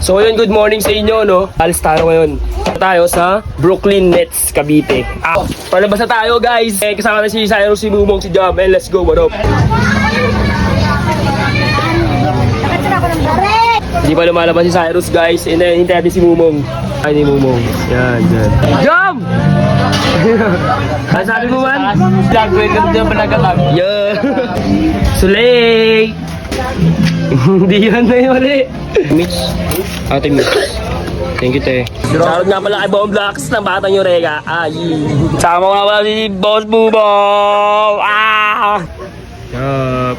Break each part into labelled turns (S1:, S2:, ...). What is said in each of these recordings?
S1: So yun, good morning sa inyo, no? Alis tayo ngayon. Tayo sa Brooklyn Nets, Cavite. Ah, palabas na tayo, guys. Eh, kasama na si Cyrus, si Bumong, si Jam, and let's go, what up? Hindi pa lumalabas si Cyrus, guys. And then, hintay natin si Mumong. Ay, ni Mumong. Yan, yan. Jam! Ano sabi mo, man?
S2: Vlog, welcome to Panagalag.
S1: Yeah. Sulay! Hindi yan na yun ulit. Mitch. Ate Mitch. Thank you, te. Shoutout nga pala kay Bomb Blocks ng Batang Yoreka. Ay. Sama ko nga pala si Boss Bubong. Ah! Yup.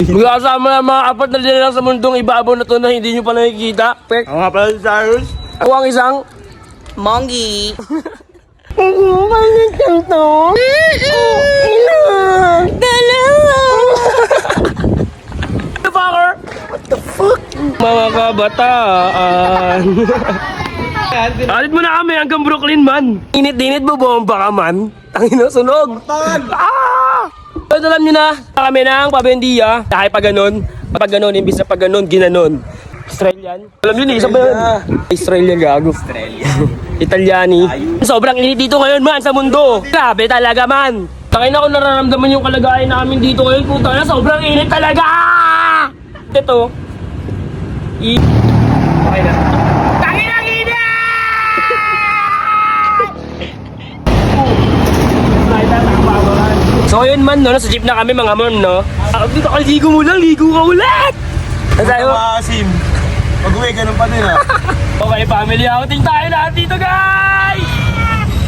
S1: Magkakasama ng mga apat na lang sa mundong ibabaw na to na hindi nyo pa nakikita. Pek.
S2: Ako nga pala si Cyrus.
S1: Ako ang isang
S3: Mongi.
S1: Ano ba nito? Dalawa! Mga kabataan. Alit mo na kami hanggang Brooklyn man. Init-init mo bomba ka man. Tangina sunog. Ah! Pero alam nyo na, kami ng pabendiya. Dahil pag ganun, pag ganun, imbis na pag ganun, ginanon. Australian. Alam nyo ni, isa ba yun? Australian gago. Australian. Italyani. Sobrang init dito ngayon man sa mundo. Grabe talaga man. Tangin ako nararamdaman yung kalagayan namin dito ngayon. Puta na, sobrang init talaga! Ito. I... Okay na. Tangin ang init! So yun man, no, nasa jeep na kami mga mon, no? Ah, dito ka, ligo mo lang, ligo ka ulit! Ano tayo?
S2: Maasim. Pag-uwi, ganun pa din ah.
S1: Okay, family outing tayo lahat dito, guys!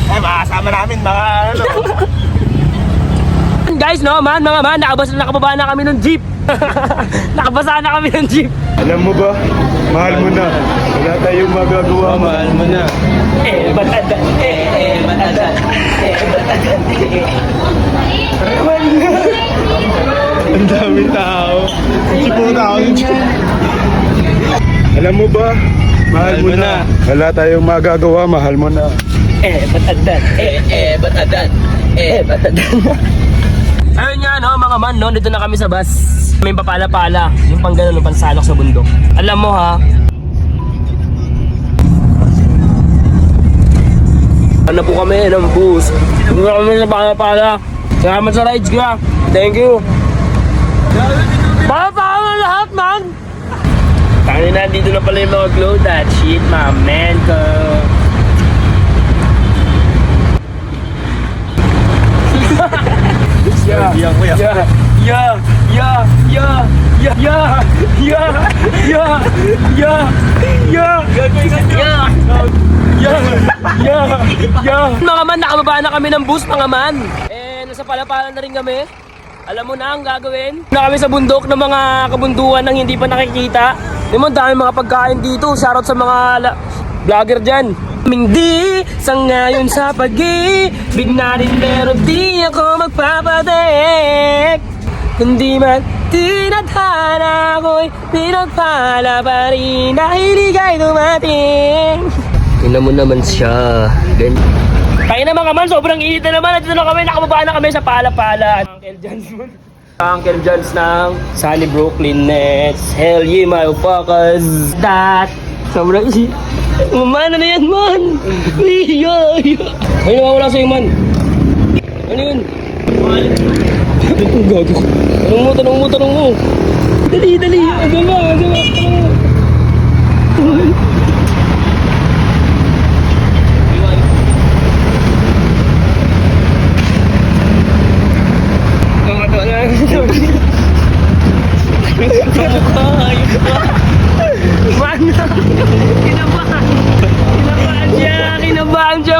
S2: Eh, makasama namin mga ano.
S1: Guys, no, man, mga man, nakabasa, nakababa na kami ng jeep. nakabasa na kami ng jeep.
S4: Alam mo ba, mahal mo na. Wala tayong magagawa, mahal mo na.
S1: Eh, batata, eh, eh, batata, eh, batata, eh.
S4: Ang daming tao. Si puta ako. Alam mo ba, mahal mo na. Wala tayong magagawa, mahal mo na.
S1: Eh, batata, eh, eh, batata, eh, mga man, no, dito na kami sa bus. May papala-pala, yung pang ganun, yung pansalok sa bundok. Alam mo ha, Ano po kami ng bus. Hindi na kami sa pala-pala. Salamat sa rides ka. Thank you. Pala-pala lahat, man! Tangin na, dito na pala yung mga glow that shit, my man ko. Yeah,
S2: Diyan kuya.
S1: yeah, yeah, yeah, yeah, yeah, yeah, yeah, yeah, yeah, yeah, yeah, yeah, yeah, yeah. Mga man, nakababa na kami ng bus, mga man. Eh, nasa palapalan na rin kami. Alam mo na ang gagawin. Na kami sa bundok ng mga kabunduan ng hindi pa nakikita. Di mo, dami mga pagkain dito. Shoutout sa mga vlogger dyan. Hindi sa ngayon sa pag-ibig natin pero di ako magpapatek Kundi man tinadhana ko'y pinagpala pa rin dahil ika'y dumating Tingnan mo naman siya. Ganyan. Kaya naman kaman, sobrang init na naman. Nandito na kami, nakababa na kami sa pala-pala. Uncle John's mo. Uncle John's ng Sunny Brooklyn Nets. Hell yeah, my fuckers. That. Sobrang init. Man, ano yan, man? Iya, iya. Ay, nawawala sa'yo, man. Ano yun? Ang gago. Tanong mo, tanong mo, tanong mo. Dali, dali. Aga ba, aga ba. tanong mo. Mga to na. Man, kinabahan. Kinabahan siya, kinabahan siya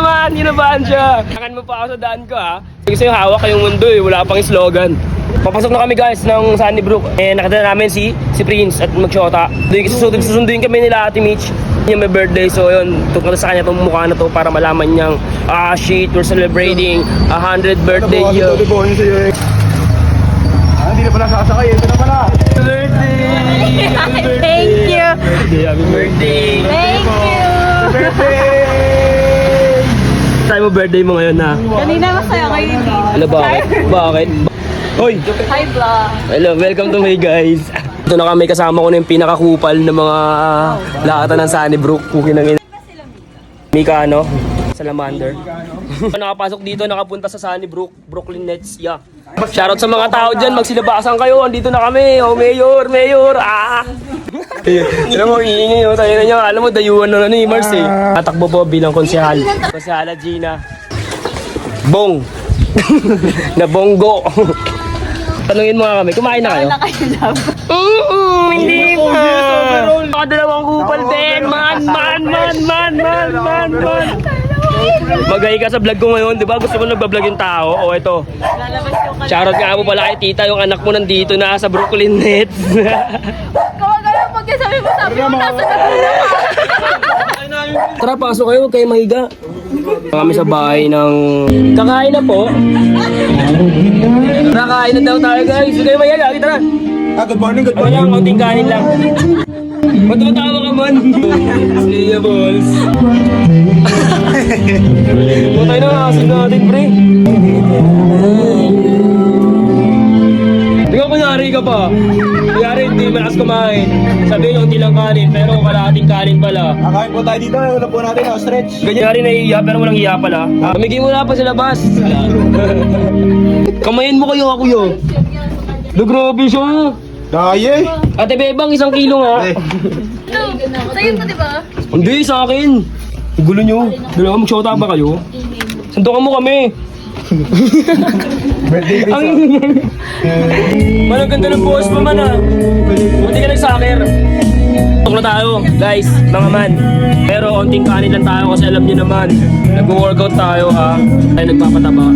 S1: kinabahan siya. Takan mo pa ako sa daan ko ha. Kasi yung hawak kayong mundo eh, wala pang slogan. Papasok na kami guys ng Sunnybrook. Eh, nakita namin si si Prince at magsyota. Doon susunduin, susunduin kami nila Ate Mitch. Yung may birthday, so yun, tukal sa kanya itong mukha na to para malaman niyang, ah shit, we're celebrating a 100 birthday year.
S4: Sa'yo eh. Ah, hindi na pala sasakay. Ito na pala.
S1: birthday! Happy birthday!
S3: Thank you.
S1: Happy birthday!
S3: Thank you.
S1: Sabi mo birthday mo ngayon ha?
S3: Kanina masaya kayo hindi.
S1: Ano bakit? Bakit? Hoy!
S3: Hi vlog.
S1: Hello, welcome to my guys. Ito na kami kasama ko na yung pinakakupal ng mga lakatan ng Sunnybrook. Kukin ng ina. Mika ano? Salamander. Nakapasok dito, nakapunta sa Sunnybrook, Brooklyn Nets. Yeah. Shoutout sa mga tao dyan, magsilabasan kayo. Andito na kami. Oh, Mayor, Mayor. Ah! Alam mo, iingay oh. Tayo na niya. Alam mo, dayuhan na ni Mars eh. Tatakbo po bilang konsehal. Konsehala Gina. Bong. na bonggo. Tanungin mo nga kami, kumain na kayo?
S3: Wala kayo love.
S1: Mm, hindi pa. Nakadalawang kupal din. Man, man, man, man, man, man, man. Magay ka sa vlog ko ngayon, di ba? Gusto mo nagbablog yung tao? O ito,
S3: Lalabas yung kanila.
S1: shoutout nga mo pala kay tita, yung anak mo nandito na sa Brooklyn Nets.
S3: Kawagala pag sabi mo, sabi mo, nasa Laguna ka.
S1: Tara, pasok kayo, huwag kayo mahiga. Kami sa bahay ng... Kakain na po. Tara, kain na daw tayo guys. Huwag kayo mahiga, tara.
S2: Ah, good morning, good
S1: Ano lang, konting kanin lang. Ba't tumatawa ka man? Leia balls. Asin natin, pre. Tingnan kunyari ka pa. Kunyari, hindi malakas kumain. Sabihin yung lang kanin, pero kalahating kanin pala.
S2: Kakain po tayo dito. Una po natin ang stretch.
S1: Ganyan rin naiiya, pero walang iya pala. Ah, Tumigil mo na pa sa labas. Kamayin mo kayo ako yun. Do, grabe siya.
S2: Daye.
S1: Ate Bebang, isang kilo nga.
S3: Sa'yo to, di ba?
S1: Hindi, sa akin. Gulo nyo. Dalawa mag-shota ba kayo? Sandukan mo kami. Ang... Manang ganda ng buhos pa man ah. Buti ka nag-soccer. Tok na tayo, guys, mga man. Pero onting kanin lang tayo kasi alam niyo naman, nag-workout tayo ha. Tayo nagpapataba.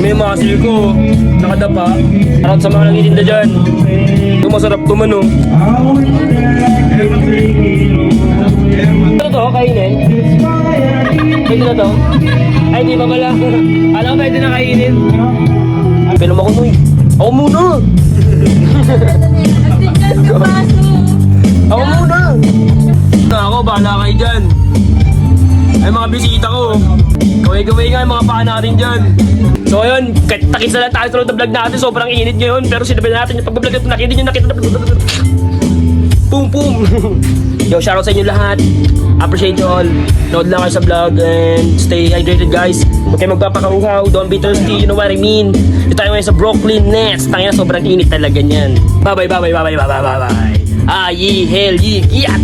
S1: May muscle ko, nakadapa. Harap sa mga nangitinda dyan. Ito masarap to man oh. Ano to, kainin? Pwede na to? Ay, hindi pa pala. Alam ko pwede na kainin. Pero ako Noy. Ako muna! Ako muna! Na ako, bahala kayo dyan. Ay mga bisita ko. Kaway-kaway nga yung mga paa natin dyan. So ayun, takit na lang tayo sa loob ng vlog natin, sobrang init ngayon. Pero sinabi natin yung pag-vlog ito, nakita nyo, nakita Boom, boom! Yo, shoutout sa inyo lahat. Appreciate you all. Nood lang kayo sa vlog and stay hydrated guys. Huwag kayo magpapakauhaw. Don't be thirsty. You know what I mean? Ito tayo ngayon sa Brooklyn Nets. Tangina, sobrang init talaga niyan. Bye-bye, bye-bye, bye-bye, bye-bye, bye-bye. Ah, ye, hell, ye, yeah!